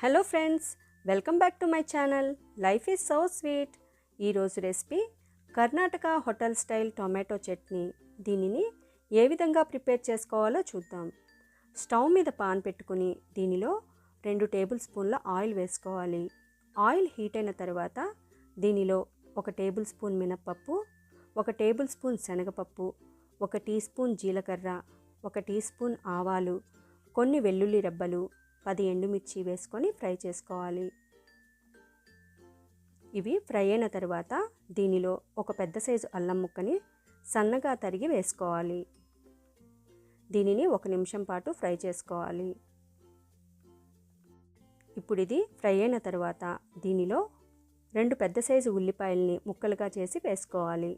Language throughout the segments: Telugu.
Hello friends welcome back to my channel. Life is so sweet. ఈరోజు recipe Karnataka hotel style tomato chutney. దీనిని ఏ విధంగా ప్రిపేర్ చేసుకోవాలో చూద్దాం. స్టవ్ మీద పాన్ పెట్టుకుని దీనిలో రెండు టేబుల్ స్పూన్ల ఆయిల్ వేసుకోవాలి. ఆయిల్ హీట్ అయిన తర్వాత దీనిలో ఒక టేబుల్ స్పూన్ మినప్పప్పు ఒక టేబుల్ స్పూన్ శనగపప్పు ఒక టీ స్పూన్ జీలకర్ర ఒక టీ స్పూన్ ఆవాలు కొన్ని వెల్లుల్లి రెబ్బలు పది ఎండుమిర్చి వేసుకొని ఫ్రై చేసుకోవాలి. ఇవి ఫ్రై అయిన తర్వాత దీనిలో ఒక పెద్ద సైజు అల్లం ముక్కని సన్నగా తరిగి వేసుకోవాలి. దీనిని ఒక నిమిషం పాటు ఫ్రై చేసుకోవాలి. ఇప్పుడు ఇది ఫ్రై అయిన తర్వాత దీనిలో రెండు పెద్ద సైజు ఉల్లిపాయల్ని ముక్కలుగా చేసి వేసుకోవాలి.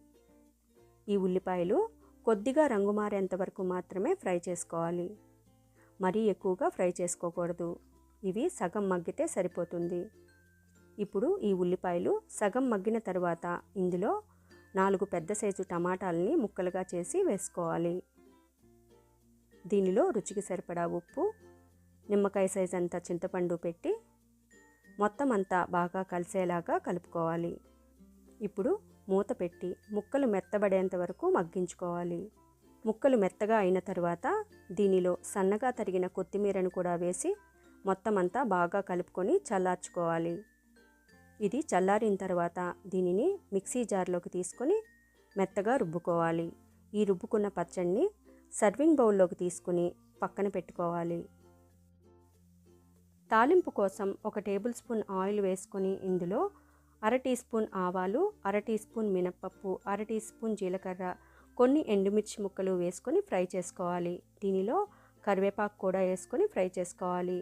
ఈ ఉల్లిపాయలు కొద్దిగా రంగు మారేంత వరకు మాత్రమే ఫ్రై చేసుకోవాలి. మరీ ఎక్కువగా ఫ్రై చేసుకోకూడదు. ఇవి సగం మగ్గితే సరిపోతుంది. ఇప్పుడు ఈ ఉల్లిపాయలు సగం మగ్గిన తర్వాత ఇందులో నాలుగు పెద్ద సైజు టమాటాలని ముక్కలుగా చేసి వేసుకోవాలి. దీనిలో రుచికి సరిపడా ఉప్పు నిమ్మకాయ సైజ్ అంత చింతపండు పెట్టి మొత్తం అంతా బాగా కలిసేలాగా కలుపుకోవాలి. ఇప్పుడు మూత పెట్టి ముక్కలు మెత్తబడేంత వరకు మగ్గించుకోవాలి. ముక్కలు మెత్తగా అయిన తర్వాత దీనిలో సన్నగా తరిగిన కొత్తిమీరను కూడా వేసి మొత్తం అంతా బాగా కలుపుకొని చల్లార్చుకోవాలి. ఇది చల్లారిన తర్వాత దీనిని మిక్సీ జార్లోకి తీసుకొని మెత్తగా రుబ్బుకోవాలి. ఈ రుబ్బుకున్న పచ్చడిని సర్వింగ్ బౌల్లోకి తీసుకుని పక్కన పెట్టుకోవాలి. తాలింపు కోసం ఒక టేబుల్ స్పూన్ ఆయిల్ వేసుకొని ఇందులో అర టీ స్పూన్ ఆవాలు అర టీ స్పూన్ మినప్పప్పు అర టీ స్పూన్ జీలకర్ర కొన్ని ఎండుమిర్చి ముక్కలు వేసుకొని ఫ్రై చేసుకోవాలి. దీనిలో కరివేపాకు కూడా వేసుకొని ఫ్రై చేసుకోవాలి.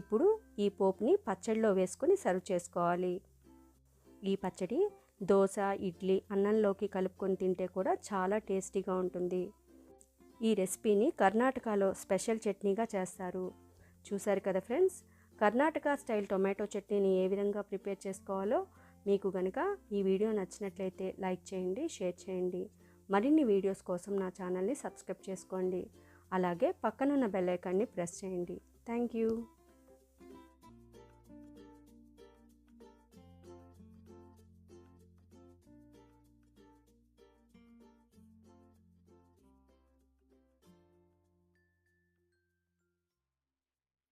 ఇప్పుడు ఈ పోపుని పచ్చడిలో వేసుకొని సర్వ్ చేసుకోవాలి. ఈ పచ్చడి దోశ ఇడ్లీ అన్నంలోకి కలుపుకొని తింటే కూడా చాలా టేస్టీగా ఉంటుంది. ఈ రెసిపీని కర్ణాటకలో స్పెషల్ చట్నీగా చేస్తారు. చూశారు కదా ఫ్రెండ్స్? కర్ణాటక స్టైల్ టొమాటో చట్నీని ఏ విధంగా ప్రిపేర్ చేసుకోవాలో మీకు కనుక ఈ వీడియో నచ్చినట్లయితే లైక్ చేయండి షేర్ చేయండి. మరిన్ని వీడియోస్ కోసం నా ఛానల్ని సబ్స్క్రైబ్ చేసుకోండి. అలాగే పక్కనున్న బెల్ ఐకాన్ని ప్రెస్ చేయండి. Thank you.